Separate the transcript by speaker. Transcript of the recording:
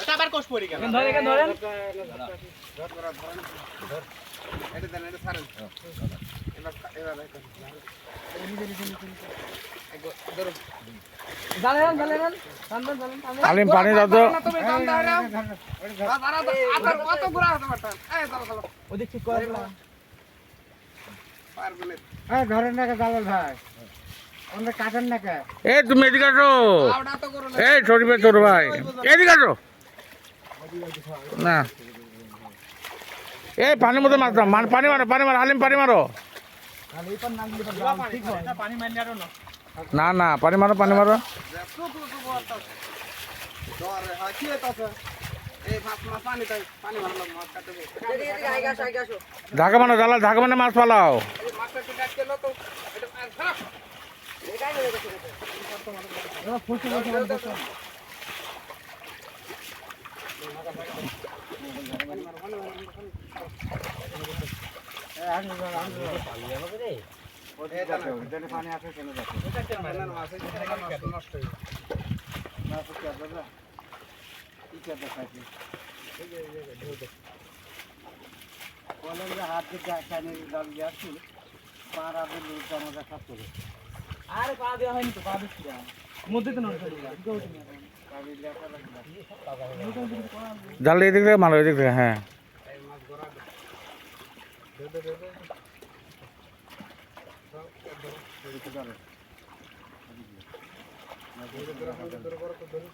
Speaker 1: এটা আবার কোষ পড়ে গেল।
Speaker 2: ধরে এখানে ধরেন।
Speaker 1: এটা দেন এটা ছাড়েন এবার এবার
Speaker 3: আলিম পানি দাও তো।
Speaker 4: হ্যাঁ না। জালাল ভাই।
Speaker 3: এ তুমি এদিকে আসো। এই শরীফের ছোট ভাই। এদিকে আসো। না। এই পানির মধ্যে মাছ মান পানি মারো পানি মারো আলিম পানি মারো।
Speaker 2: ঠিক পানি মারলে আরও না।
Speaker 3: না পানি মারো পানি মারো।
Speaker 1: এই
Speaker 3: ঢাকা বানো জ্বালা ঢাকা মানে মাছ পালাও।
Speaker 4: পানি আছে কেন দেখো
Speaker 1: হয়ে
Speaker 4: হাত দিয়ে চাইনি জল দিয়ে আমাদের খাপ করে
Speaker 2: আরে পা দেওয়া হয়নি তো পা দিচ্ছি না মধ্যে তো নড়ছে
Speaker 4: কাবি লেখা লাগবে
Speaker 3: জাল এদিক থেকে মারো এদিক থেকে হ্যাঁ
Speaker 4: ধরে